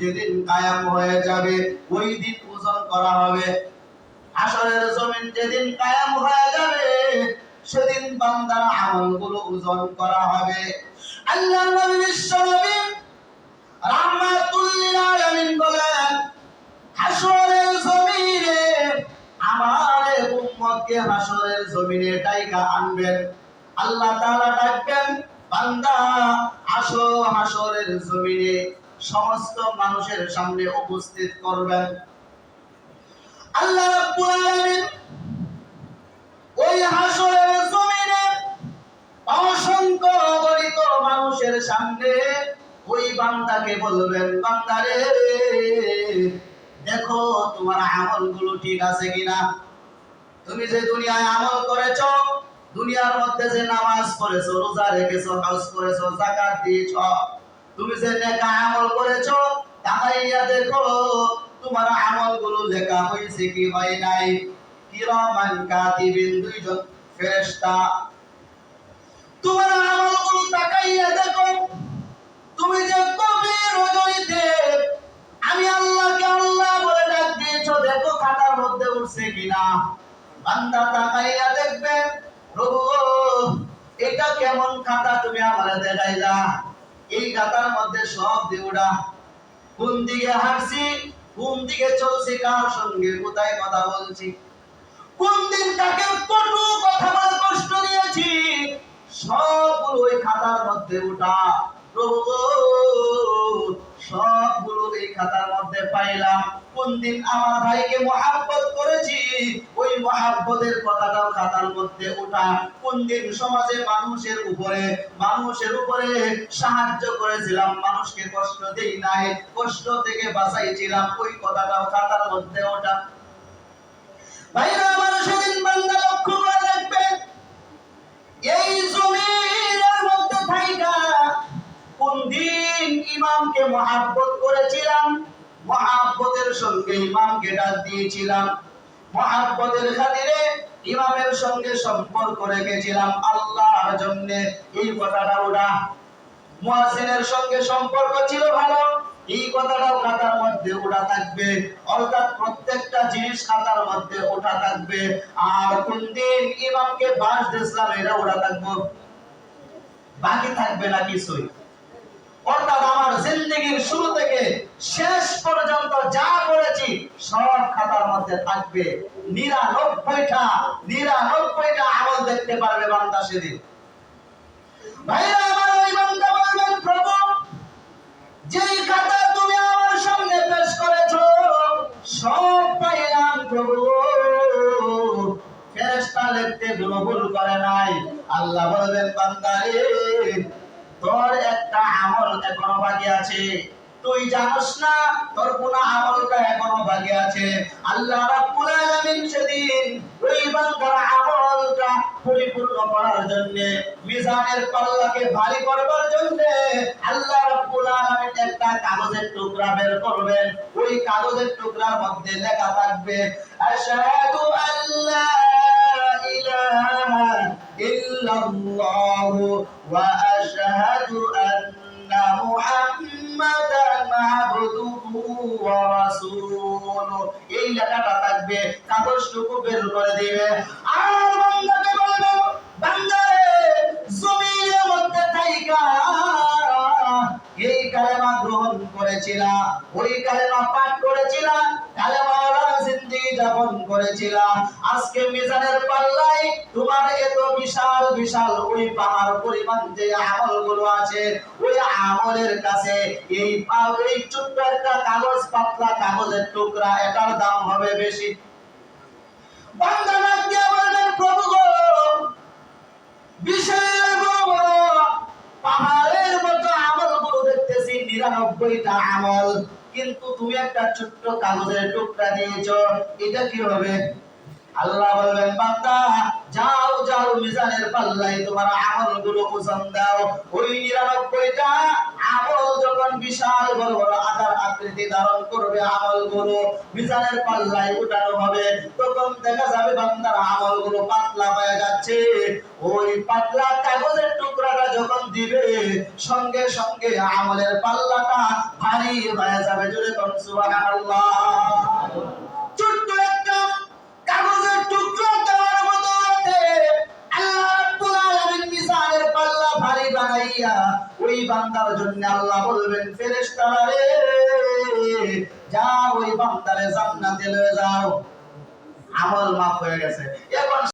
যেদিন কায়াম হয়ে যাবে, ওই দিন ওজন করা হবে। হাসরের জমিন যেদিন কায়াম হয়ে যাবে, সেদিন বান্দার আমলগুলো ওজন করা হবে। আল্লাহ নবী বিশ্ব নবী আলামিন বলেন হাসরের জমিনে আমার উম্মতকে হাসরের জমিনে ডাইকা আনবেন। আল্লাহ তাআলা ডাকবেন, বান্দা হাসরের জমিনে, সমস্ত মানুষের সামনে উপস্থিত করবেন। আল্লাহ ওই হাসরের জমিনে অসংখ্য মানুষের সামনে ওই বান্দাকে বলবেন বান্দারে দেখো তোমার আমলগুলো ঠিক আছে কিনা? তুমি যে দুনিয়ায় আমল করেছ দুনিয়ার মধ্যে যে নামাজ পড়েছো, রোজা রেখেছো হজ করেছ, যাকাত দিয়েছ, তুমি যে নেকা আমল করেছ তাকাইয়া দেখো, তোমার আমলগুলো লেখা হয়েছে কি হয় নাই? কিরামান কাতিবিন, দুইজন ফেরেশতা। তোমার আমলগুলো তাকাইয়া দেখো, তুমি যে গভীর রজনীতে আমি আল্লাহকে আল্লাহ বলে ডাক দিয়েছ, দেখো খাতার মধ্যে উঠছে কিনা। বান্দা তাকাইয়া দেখবে প্রভু, এটা কেমন খাতা তুমি আমারে দেখাইলা? এই খাতার মধ্যে সব দেউড়া কোন দিকে হাঁটছি, কোন দিকে চলছি, কার সঙ্গে কোথায় কথা বলছি? কোন দিন কাকে কটু কথা বলে কষ্ট দিয়েছি? সবগুলো ওই খাতার মধ্যে উঠা প্রভু সবগুলো এই খাতার মধ্যে পাইলাম, কোন দিন আমার ভাইকে মহাব্বত করেছি, ওই মহাব্বতের কথাটাও খাতার মধ্যে ওঠা, কোন দিন সমাজে মানুষের উপরে মানুষের উপরে সাহায্য করেছিলাম, মানুষকে কষ্ট দেই নাই, কষ্ট থেকে বাঁচাইছিলাম, ওই কথাটাও খাতার মধ্যে ওঠা। ভাইরা, আমার সেদিন বান্দা লক্ষ্য করে দেখবে, এই জমিনের মধ্যে থাইকা, কোন দিন ইমামকে মহাব্বত করেছিলাম মহাব্বতের সঙ্গে ইমামকে ডাক দিয়েছিলাম। মহাব্বতের খাতিরে ইমামের সঙ্গে সম্পর্ক রেখেছিলাম। আল্লাহর জন্য। এই কথাটা ওরা মুয়াজ্জিনের সঙ্গে সম্পর্ক ছিল ভালো। এই কথাটাও খাতার মধ্যে ওঠা থাকবে। অর্থাৎ প্রত্যেকটা জিনিস খাতার মধ্যে ওটা থাকবে। আর কোন দিন ইমামকে বাস দিয়েছিলাম, এটা ওঠা থাকব। বাকি থাকবে না কিছুই। অর্থাৎ আমার জিন্দগির শুরু থেকে শেষ পর্যন্ত যা করেছি, সব খাতার মধ্যে থাকবে। নিরানব্বইটা নিরানব্বইটা আমল দেখতে পারবে বান্দা সেদিন। ভাইরা, আমার ওই বান্দা বলবেন, প্রভু, যেই খাতা তুমি আমার সামনে পেশ করেছ, সব পাইলাম প্রভু। ফেরেশতা লিখতে কোনো করে নাই। আল্লাহ বলবেন বান্দারে তোর একটা আমল এখনও বাকি আছে। তুই জানোস না, তোর কোন আমলটা এখনও বাকি আছে। আল্লাহ রাব্বুল আলামিন সেদিন ওই বান্দার আমলটা পরিপূর্ণ করার জন্য মিজানের পাল্লাকে ভারী করবার জন্য আল্লাহ রাব্বুল আলামিন একটা কাগজের টুকরা বের করবেন। ওই কাগজের টুকরার মধ্যে লেখা থাকবে, আশহাদু আল্লা ইলাহা আশহাদু আন্না মুহাম্মাদান আবদুহু ওয়া রাসূলুহু। এই লেখাটা থাকবে কাগজটুকু বের করে দিবে। আর বান্দাকে বলবে বান্দারে জমিনের মধ্যে এই কালেমা গ্রহণ করেছিলা, ওই কালেমা পাঠ করেছিলা কালেমাওয়ালা জিন্দেগি যাপন করেছিলা আজকে মিজানের পাল্লাই তোমার এত বিশাল বিশাল ওই পাহাড় পরিমাণ যে আমলগুলো আছে, ওই আমলের কাছে এই এই ছোট্ট একটা কাগজ, পাতলা কাগজের টুকরা, এটার দাম হবে বেশি। বান্দা ডাক বললেন প্রভু গো বিশাল পাহাড়ের মতো আমলগুলো দেখতেছি, নিরানব্বইটা আমল। কিন্তু তুমি একটা ছোট্ট কাগজের টুকরা দিয়েছ, এটা কি হবে? আল্লাহ বলবেন, বান্দা, যাও যাও মিজানের পাল্লাই তোমার আমলগুলো ওজন দাও। ওই নিরানব্বইটা আমল যখন বিশাল বড় বড় আকার আকৃতি ধারণ করবে, আমলগুলো মিজানের পাল্লায় উঠানো হবে, তখন দেখা যাবে বান্দার আমলগুলো পাতলা হয়ে যাচ্ছে। ওই পাতলা কাগজের টুকরাটা যখন দিবে, সঙ্গে সঙ্গে আমলের পাল্লাটা ভারী হয়ে যাবে। জোরে কোন, সুবহানাল্লাহ। ওই বান্দার জন্য আল্লাহ বলবেন ফেরেশতারা যাও ওই বান্দারে জান্নাতে লয়ে যাও। আমল মাফ হয়ে গেছে। এখন